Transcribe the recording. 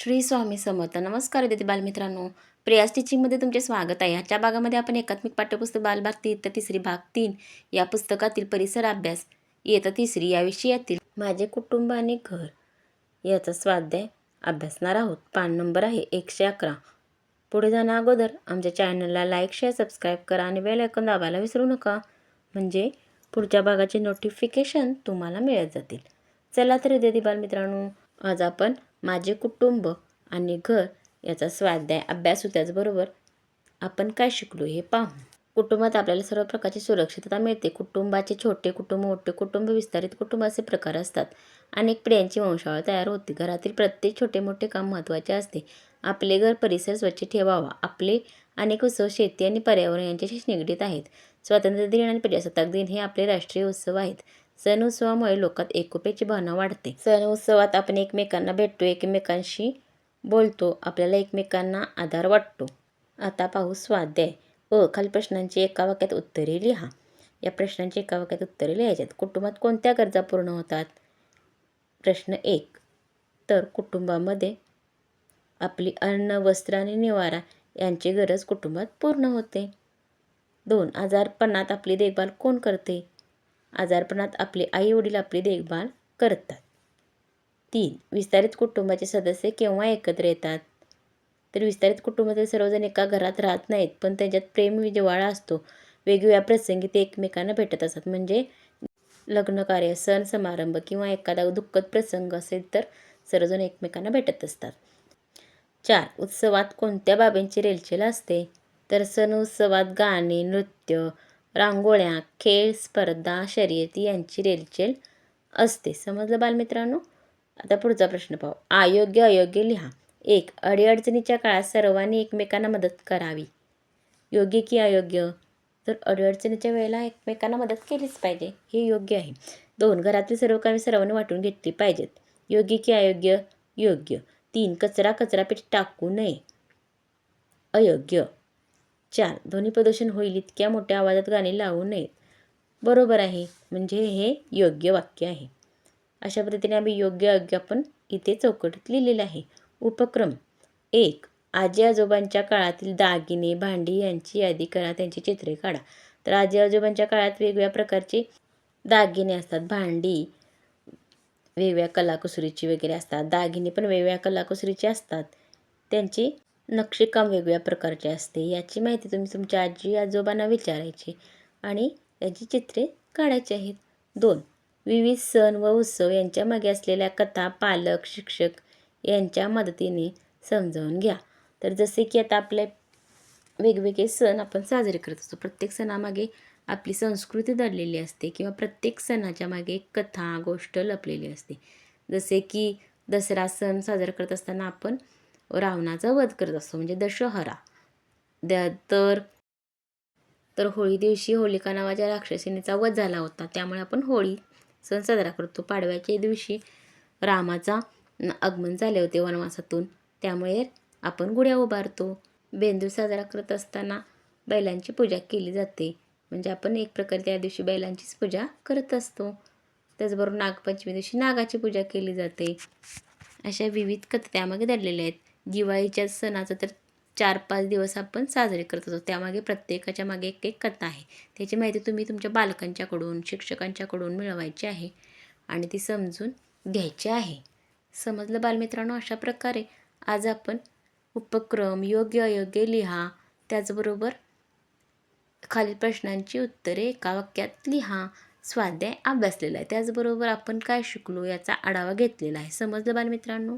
श्री स्वामी समर्थ. नमस्कार विद्यार्थी बालमित्रांनो. प्रियास टीचिंगमध्ये तुमचे स्वागत आहे. ह्याच्या भागामध्ये आपण एकात्मिक पाठ्यपुस्तक बालभारती तीन तर तिसरी भाग तीन या पुस्तकातील परिसर अभ्यास इयत्ता तिसरी या विषयातील माझे कुटुंब आणि घर याचा स्वाध्याय अभ्यासणार आहोत. पान नंबर आहे एकशे अकरा. पुढे जाण्या अगोदर आमच्या चॅनलला लाईक शेअर सबस्क्राईब करा आणि बेल ऐकून दाबायला विसरू नका. म्हणजे पुढच्या भागाचे नोटिफिकेशन तुम्हाला मिळत जातील. चला तर विद्यार्थी बालमित्रांनो आज आपण माझे कुटुंब आणि घर याचा स्वाध्याय अभ्यासू त्याचबरोबर आपण काय शिकलो हे पाहू कुटुंबात आपल्याला सर्व प्रकारची सुरक्षितता मिळते. कुटुंबाचे छोटे कुटुंब मोठे कुटुंब विस्तारित कुटुंब असे प्रकार असतात. अनेक पिढ्यांची वंशावळ तयार होते. घरातील प्रत्येक छोटे मोठे काम महत्त्वाचे असते. आपले घर परिसर स्वच्छ ठेवावा. आपले अनेक उत्सव शेती आणि पर्यावरण यांच्याशी निगडीत आहेत. स्वातंत्र्य दिन आणि प्रजासत्ताक दिन हे आपले राष्ट्रीय उत्सव आहेत. सण उत्सवामुळे लोकात एकोप्याची भावना वाढते. सण उत्सवात आपण एकमेकांना भेटतो एकमेकांशी बोलतो आपल्याला एकमेकांना आधार वाटतो. आता पाहू स्वाध्याय. अ खाली प्रश्नांची एका वाक्यात उत्तरे लिहा. या प्रश्नांची एका वाक्यात उत्तरे लिहायच्यात. कुटुंबात कोणत्या गरजा पूर्ण होतात? प्रश्न एक. तर कुटुंबामध्ये आपली अन्न वस्त्र आणि निवारा यांची गरज कुटुंबात पूर्ण होते. दोन. आजारपणात आपली देखभाल कोण करते? आजारपणात आपले आई वडील आपली देखभाल करतात. तीन विस्तारित कुटुंबाचे सदस्य केव्हा एकत्र येतात? तर विस्तारित कुटुंबातील सर्वजण एका घरात राहत नाहीत पण त्यांच्यात प्रेम जिवाळा असतो. वेगवेगळ्या प्रसंगी ते एकमेकांना भेटत असतात. म्हणजे लग्नकार्य सण समारंभ किंवा एखादा दुःखद प्रसंग असेल तर सर्वजण एकमेकांना भेटत असतात. चार उत्सवात कोणत्या बाबींची रेलचेल असते? तर सण उत्सवात गाणे नृत्य रांगोळ्या खेळ स्पर्धा शर्यती यांची रेलचेल असते. समजलं बालमित्रांनो? आता पुढचा प्रश्न पाहू. अयोग्य अयोग्य लिहा. एक अडीअडचणीच्या काळात सर्वांनी एकमेकांना मदत करावी. योग्य की अयोग्य? तर अडीअडचणीच्या वेळेला एकमेकांना मदत केलीच पाहिजे. हे योग्य आहे. दोन घरातील सर्व कामे सर्वांनी वाटून घेतली पाहिजेत. योग्य की अयोग्य? योग्य. तीन कचरा कचरापेटी टाकू नये. अयोग्य. चार ध्वनी प्रदूषण होईल इतक्या मोठ्या आवाजात गाणी लावू नयेत. बरोबर आहे म्हणजे हे योग्य वाक्य आहे. अशा पद्धतीने आम्ही योग्य योग्य आपण इथे चौकटीत लिहिलेलं आहे. उपक्रम. एक आजी आजोबांच्या काळातील दागिने भांडी यांची यादी करा त्यांची चित्रे काढा. तर आजी आजोबांच्या काळात वेगवेगळ्या प्रकारचे दागिने असतात भांडी वेगवेगळ्या कलाकुसरीची वगैरे असतात. दागिने पण वेगवेगळ्या कलाकुसरीचे असतात. त्यांची नक्षीकाम वेगवेगळ्या प्रकारचे असते. याची माहिती तुम्ही तुमच्या आजी आजोबांना विचारायची आणि त्याची चित्रे काढायची आहेत. दोन विविध सण व उत्सव यांच्या मागे असलेल्या कथा पालक शिक्षक यांच्या मदतीने समजावून घ्या. तर जसे की आता आपले वेगवेगळे सण आपण साजरे करत असतो. प्रत्येक सणामागे आपली संस्कृती दडलेली असते किंवा प्रत्येक सणाच्या मागे एक कथा गोष्ट लपलेली असते. जसे की दसरा सण साजरा करत असताना आपण रावणाचा वध करत असतो म्हणजे दशहरा. द्या तर तर होळी दिवशी होलिका नावाच्या राक्षसिनीचा वध झाला होता. त्यामुळे आपण होळी सण साजरा करतो. पाडव्याच्या दिवशी रामाचा आगमन झाले होते वनवासातून. त्यामुळे आपण गुढ्या उभारतो. बेंदूर साजरा करत असताना बैलांची पूजा केली जाते. म्हणजे आपण एक प्रकारे त्या दिवशी बैलांचीच पूजा करत असतो. त्याचबरोबर नागपंचमी दिवशी नागाची पूजा केली जाते. अशा विविध कथा त्यामागे दडलेल्या आहेत. दिवाळीच्या सणाचं तर चार पाच दिवस आपण साजरे करत असतो. त्यामागे प्रत्येकाच्या मागे एक एक कथा आहे. त्याची माहिती तुम्ही तुमच्या बालकांच्याकडून शिक्षकांच्याकडून मिळवायची आहे आणि ती समजून घ्यायची आहे. समजलं बालमित्रांनो? अशा प्रकारे आज आपण उपक्रम योग्य अयोग्य लिहा. त्याचबरोबर खालील प्रश्नांची उत्तरे एका वाक्यात लिहा. स्वाध्याय अभ्यासलेला आहे. त्याचबरोबर आपण काय शिकलो याचा आढावा घेतलेला आहे. समजलं बालमित्रांनो?